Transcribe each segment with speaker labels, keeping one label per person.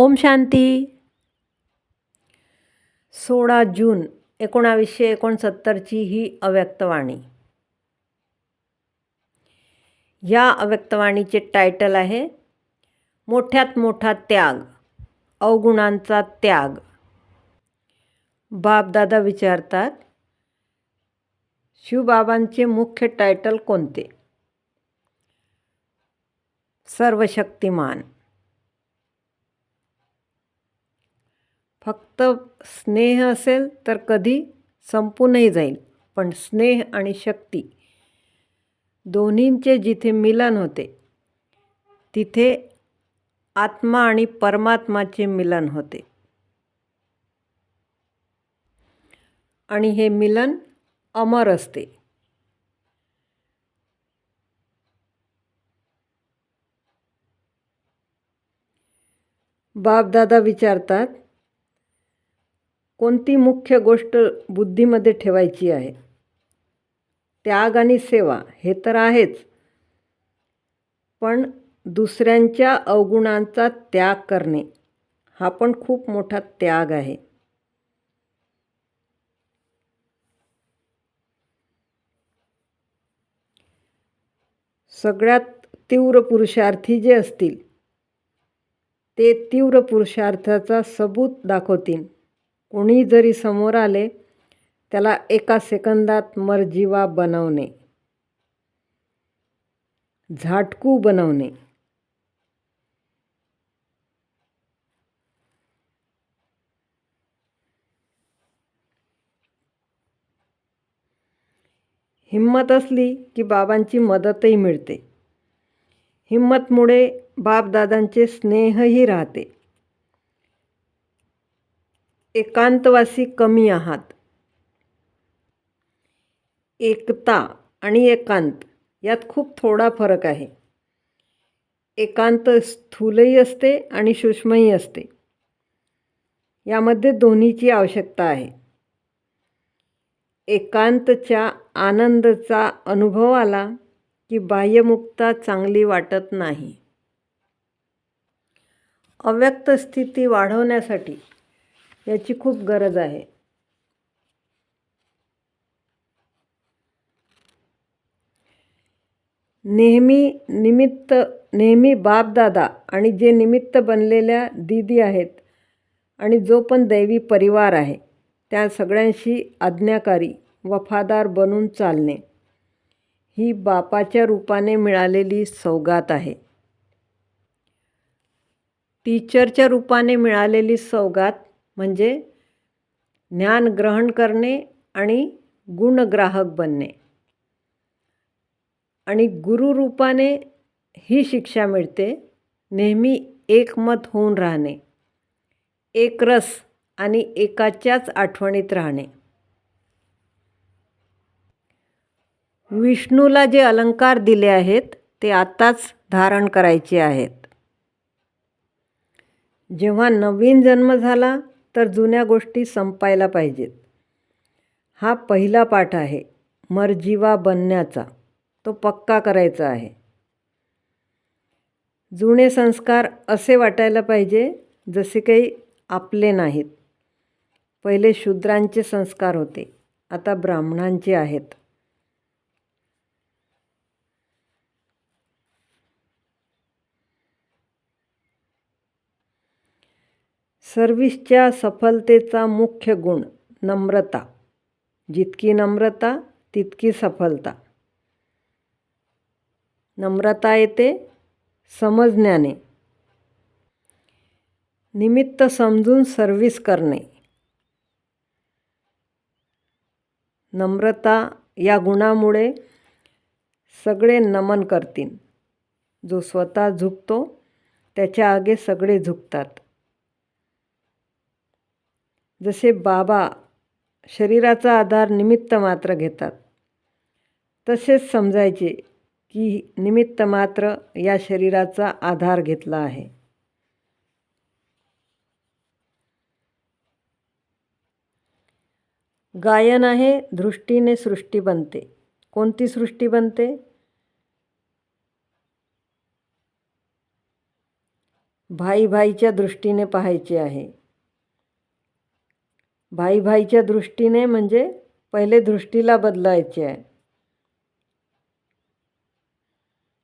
Speaker 1: ओम शांती. सोळा जून एकोणावीसशे एकोणसत्तरची ही अव्यक्तवाणी. या अव्यक्तवाणीचे टायटल आहे मोठ्यात मोठा त्याग अवगुणांचा त्याग. बापदादा विचारतात शिवबाबांचे मुख्य टायटल कोणते? सर्वशक्तिमान. फक्त स्नेह असेल तर कधी संपूनही जाईल पण स्नेह आणि शक्ती दोन्हींचे जिथे मिलन होते तिथे आत्मा आणि परमात्माचे मिलन होते. आणि हे मिलन अमर असते. बापदादा विचारतात कोणती मुख्य गोष्ट बुद्धीमध्ये ठेवायची आहे? त्याग आणि सेवा हे तर आहेच. पण दुसऱ्यांच्या अवगुणांचा त्याग करणे हा पण खूप मोठा त्याग आहे. सगळ्यात तीव्र पुरुषार्थी जे असतील ते तीव्र पुरुषार्थाचा सबूत दाखवतील. कोणी जरी समोर आले त्याला एका सेकंदात मरजीवा बनवणे. झाटकू बनवणे. हिंमत असली की बाबांची मदतही मिळते. हिम्मतमुळे बापदादांचे स्नेहही राहते. एकांतवासी कमी आहात. एकता आणि एकांत यात खूप थोडा फरक आहे. एकांत स्थूलही असते आणि सूक्ष्मही असते. यामध्ये दोन्हीची आवश्यकता आहे. एकांतच्या आनंदचा अनुभव आला की बाह्यमुक्ता चांगली वाटत नाही. अव्यक्त स्थिती वाढवण्यासाठी याची खूप गरज आहे. नेहमी निमित्त नेहमी बापदादा आणि जे निमित्त बनलेल्या दीदी आहेत आणि जो पण दैवी परिवार आहे त्या सगळ्यांशी आज्ञाकारी वफादार बनून चालणे ही बापाच्या रूपाने मिळालेली सौगात आहे. टीचरच्या रूपाने मिळालेली सौगात म्हणजे ज्ञान ग्रहण करणे आणि गुणग्राहक बनणे. आणि गुरुरूपाने ही शिक्षा मिळते नेहमी एकमत होऊन राहणे एकरस आणि एकाच्याच आठवणीत राहणे. विष्णूला जे अलंकार दिले आहेत ते आत्ताच धारण करायचे आहेत. जेव्हा नवीन जन्म झाला तर जुन्या गोष्टी संपायला पाहिजेत. हा पहिला पाठ आहे मरजीवा बनण्याचा. तो पक्का करायचा आहे. जुने संस्कार असे वाटायला पाहिजे जसे काही आपले नाहीत. पहिले शूद्रांचे संस्कार होते आता ब्राह्मणांचे आहेत. सर्विसच्या सफलतेचा मुख्य गुण नम्रता. जितकी नम्रता तितकी सफलता. नम्रता येते समजण्याने. निमित्त समजून सर्विस करणे. नम्रता या गुणामुळे सगळे नमन करतील. जो स्वतः झुकतो त्याच्या आगे सगळे झुकतात. जसे बाबा शरीराचा आधार निमित्त मात्र घेतात तसेच समजायचे की निमित्त मात्र या शरीराचा आधार घेतला आहे. गायन आहे दृष्टीने सृष्टी बनते. कोणती सृष्टी बनते? भाई भाईच्या दृष्टीने पाहायचे आहे. भाई भाईच्या दृष्टीने म्हणजे पहिले दृष्टीला बदलायचे आहे.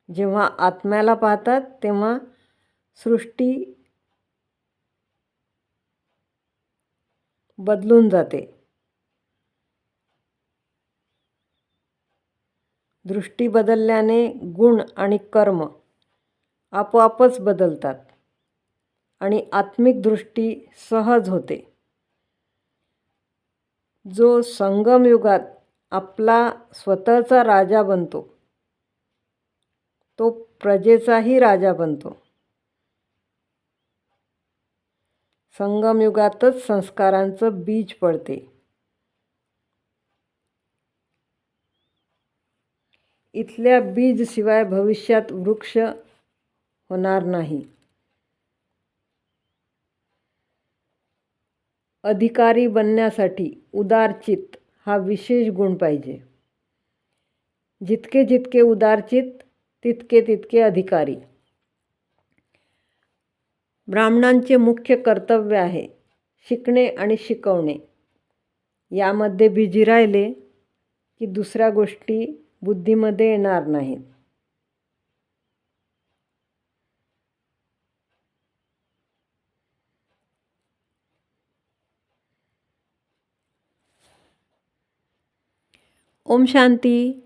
Speaker 1: जेव्हा आत्म्याला पाहतात तेव्हा सृष्टी बदलून जाते. दृष्टी बदलल्याने गुण आणि कर्म आपोआपच बदलतात आणि आत्मिक दृष्टी सहज होते. जो संगमयुगात आपला स्वतःचा राजा बनतो तो प्रजेचाही राजा बनतो. संगमयुगातच संस्कारांचं बीज पडते. इथल्या बीजशिवाय भविष्यात वृक्ष होणार नाही. अधिकारी बनण्यासाठी उदारचित हा विशेष गुण पाहिजे. जितके जितके उदारचित तितके तितके अधिकारी. ब्राह्मणांचे मुख्य कर्तव्य आहे शिकणे आणि शिकवणे. यामध्ये बिजी राहिले की दुसऱ्या गोष्टी बुद्धीमध्ये येणार नाहीत. ओम शांती।